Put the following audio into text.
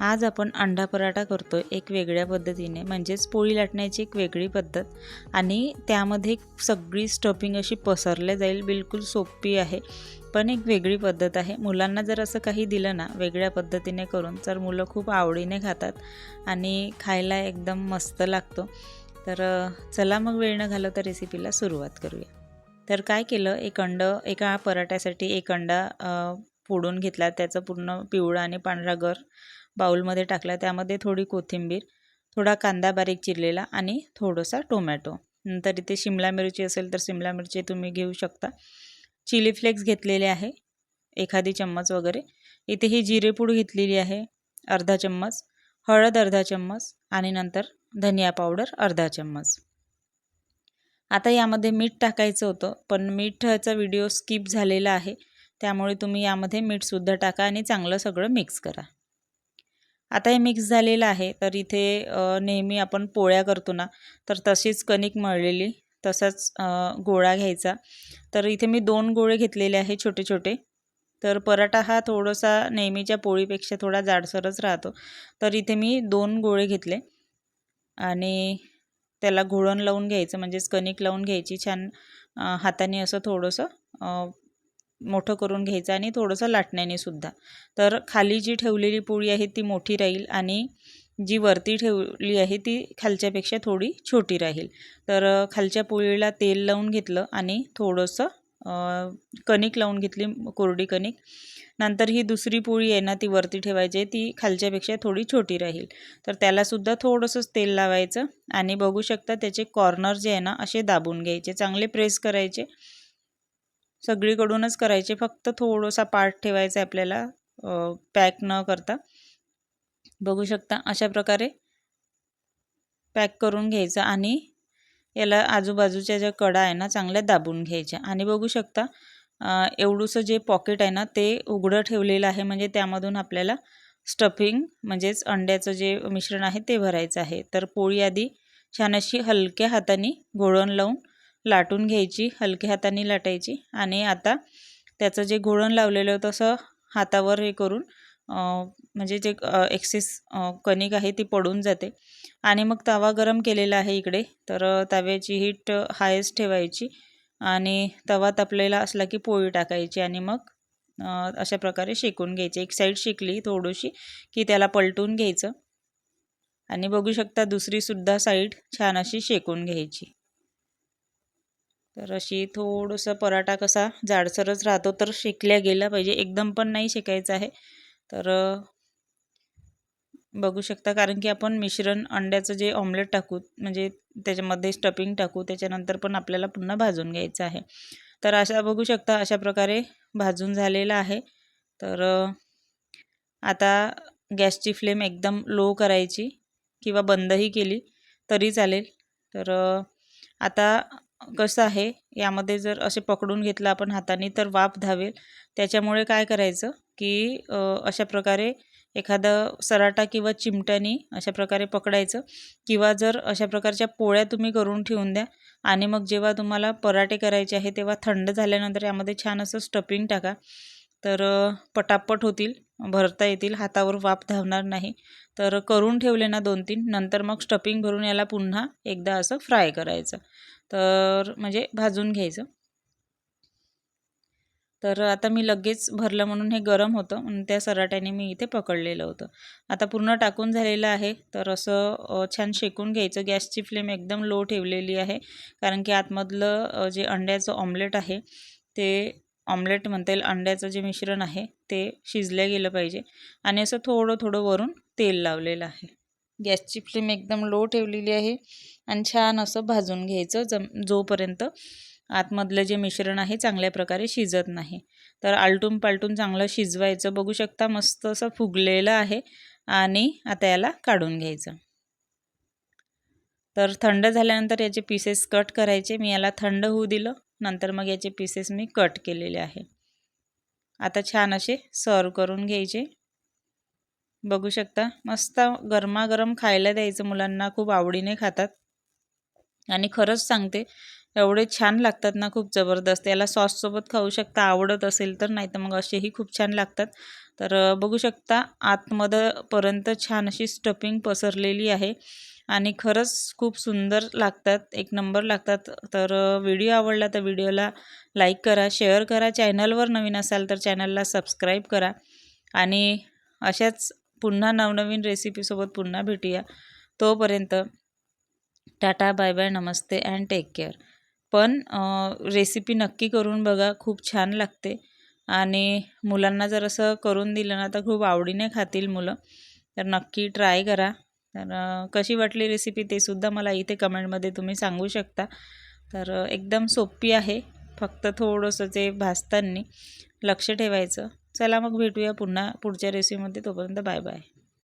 आज आपण अंडा पराठा करतो एक वेगळ्या पद्धतीने म्हणजेच पोळी लाटण्याची एक वेगळी पद्धत. आणि त्यामध्ये सगळी स्टफिंग अशी पसरल्या जाईल बिलकुल सोपी आहे पण एक वेगळी पद्धत आहे. मुलांना जर असं काही दिलं ना वेगळ्या पद्धतीने करून तर मुलं खूप आवडीने खातात आणि खायला एकदम मस्त लागतो. तर चला मग वेळ न घालवता रेसिपीला सुरुवात करूया. तर काय केलं एक अंड एका पराठ्यासाठी एक अंडा फोडून घेतला. त्याचं पूर्ण पिवळा आणि पांढरा गर बाऊलमध्ये टाकला त्यामध्ये थोडी कोथिंबीर थोडा कांदा बारीक चिरलेला आणि थोडासा टोमॅटो. नंतर इथे शिमला मिरची असेल तर शिमला मिरची तुम्ही घेऊ शकता. चिली फ्लेक्स घेतलेले आहे एखादी चम्मच वगैरे. इथे ही जिरेपूड घेतलेली आहे अर्धा चम्मच. हळद अर्धा चम्मच आणि नंतर धनिया पावडर अर्धा चम्मच. आता यामध्ये मीठ टाकायचं होतं पण मीठाचा व्हिडिओ स्किप झालेला आहे. त्यामुळे तुम्ही यामध्ये मीठसुद्धा टाका आणि चांगलं सगळं मिक्स करा. आता हे मिक्स झालेलं आहे. तर इथे नेहमी आपण पोळ्या करतो ना तर तशीच कणिक मळलेली तसाच गोळा घ्यायचा. तर इथे मी दोन गोळे घेतलेले आहे छोटे छोटे. तर पराठा हा थोडासा नेहमीच्या पोळीपेक्षा थोडा जाडसरच राहतो. तर इथे मी दोन गोळे घेतले. आणि त्याला घोळण लावून घ्यायचं म्हणजेच कणिक लावून घ्यायची छान हाताने असं थोडंसं मोठं करून घ्यायचं आणि थोडंसं लाटण्याने सुद्धा. तर खाली जी ठेवलेली पोळी आहे ती मोठी राहील आणि जी वरती ठेवली आहे ती खालच्यापेक्षा थोडी छोटी राहील. तर खालच्या पोळीला तेल लावून घेतलं आणि थोडंसं कणिक लावून घेतली कोरडी कणिक. नंतर ही दुसरी पोळी आहे ना ती वरती ठेवायची आहे ती खालच्यापेक्षा थोडी छोटी राहील. तर त्यालासुद्धा थोडंसंच तेल लावायचं आणि बघू शकता त्याचे कॉर्नर जे आहे ना असे दाबून घ्यायचे चांगले प्रेस करायचे. सगळीकडूनच करायचे. फक्त थोडासा पार्ट ठेवायचा आहे आपल्याला पॅक न करता. बघू शकता अशा प्रकारे पॅक करून घ्यायचं आणि याला आजूबाजूच्या ज्या कडा आहे ना चांगल्या दाबून घ्यायच्या. आणि बघू शकता एवढूसं जे पॉकेट आहे ना ते उघडं ठेवलेलं आहे. म्हणजे त्यामधून आपल्याला स्टफिंग म्हणजेच अंड्याचं जे मिश्रण आहे ते भरायचं आहे. तर पोळी आधी छान अशी हलक्या हाताने घोळण लावून लाटून घ्यायची हलक्या हाताने लाटायची आणि आता त्याचं जे घोळण लावलेलं होतं तसं हातावर हे करून म्हणजे जे एक्सेस कणिक आहे ती पडून जाते. आणि मग तवा गरम केलेला आहे इकडे तर तव्याची हीट हायस्ट ठेवायची आणि तवा तापलेला असला की पोळी टाकायची आणि मग अशा प्रकारे शेकून घ्यायची. एक साईड शेकली थोडीशी की त्याला पलटून घ्यायचं. आणि बघू शकता दुसरीसुद्धा साईड छान अशी शेकून घ्यायची. तर अशी थोडंसं पराठा कसा जाडसरच राहतो तर शेकल्या गेला पाहिजे. एकदम पण नाही शेकायचं आहे. तर बघू शकता कारण की आपण मिश्रण अंड्याचं जे ऑमलेट टाकू म्हणजे त्याच्यामध्ये स्टफिंग टाकू त्याच्यानंतर पण आपल्याला पुन्हा भाजून घ्यायचं आहे. तर अशा बघू शकता अशा प्रकारे भाजून झालेला आहे. तर आता गॅसची फ्लेम एकदम लो करायची किंवा बंदही केली तरी चालेल. तर आता कसं आहे? यामध्ये जर असे पकडून घेतलं आपण हाताने तर वाफ धावेल. त्याच्यामुळे काय करायचं की अशा प्रकारे एखादं सराटा किंवा चिमट्यानी अशा प्रकारे पकडायचं किंवा जर अशा प्रकारच्या पोळ्या तुम्ही करून ठेवून द्या आणि मग जेव्हा तुम्हाला पराठे करायचे आहे तेव्हा थंड झाल्यानंतर यामध्ये छान असं स्टपिंग टाका. तर पटापट होतील. भरता येतील हातावर वाफ धावणार नाही. तर करून ठेवले ना दोन तीन नंतर मग स्टफिंग भरून याला पुन्हा एकदा असं फ्राय करायचं. तर म्हणजे भाजून घ्यायचं. तर आता मी लगेच भरलं म्हणून हे गरम होतं म्हणून त्या सराट्याने मी इथे पकडलेलं होतं. आता पूर्ण टाकून झालेलं आहे तर असं छान शेकून घ्यायचं. गॅसची फ्लेम एकदम लो ठेवलेली आहे कारण की आतमधलं जे अंड्याचं ऑमलेट आहे ते ऑमलेट म्हणता येईल अंड्याचं जे मिश्रण आहे ते शिजलं गेलं पाहिजे. आणि असं थोडं थोडं वरून तेल लावलेलं आहे. गॅसची फ्लेम एकदम लो ठेवलेली आहे आणि छान असं भाजून घ्यायचं जम जोपर्यंत आतमधलं जे मिश्रण आहे चांगल्या प्रकारे शिजत नाही. तर आलटून पालटून चांगलं शिजवायचं. बघू शकता मस्त असं फुगलेलं आहे आणि आता याला काढून घ्यायचं. तर थंड झाल्यानंतर याचे पीसेस कट करायचे. मी याला थंड होऊ दिलं. नंतर मग याचे पीसेस मी कट केलेले आहे. आता छान असे सर्व करून घ्यायचे. बघू शकता मस्त गरमागरम खायला द्यायचं मुलांना खूप आवडीने खातात. आणि खरंच सांगते एवढे छान लागतात ना खूप जबरदस्त. याला सॉससोबत खाऊ शकता आवडत असेल तर नाही तर मग असेही खूप छान लागतात. तर बघू शकता आतमध्ये पर्यंत छान अशी स्टफिंग पसरलेली आहे. आणि खरंच खूप सुंदर लागतात एक नंबर लागतात. तर व्हिडिओ आवडला तर व्हिडिओला लाईक करा शेअर करा. चॅनलवर नवीन असाल तर चॅनलला सबस्क्राईब करा. आणि अशाच पुन्हा नवनवीन रेसिपीसोबत पुन्हा भेटूया. तोपर्यंत टाटा बाय बाय नमस्ते अँड टेक केअर पण रेसिपी नक्की करून बघा खूप छान लागते. आणि मुलांना जर असं करून दिलं ना तर खूप आवडीने खातील मुलं. तर नक्की ट्राय करा. तर कशी वाटली रेसिपी ते सुद्धा मला इथे कमेंटमध्ये तुम्ही सांगू शकता. तर एकदम सोपी आहे. फक्त थोडंसं ते भाजताना लक्ष ठेवायचं. चला मग भेटूया पुन्हा पुढच्या रेसिपीमध्ये तोपर्यंत बाय बाय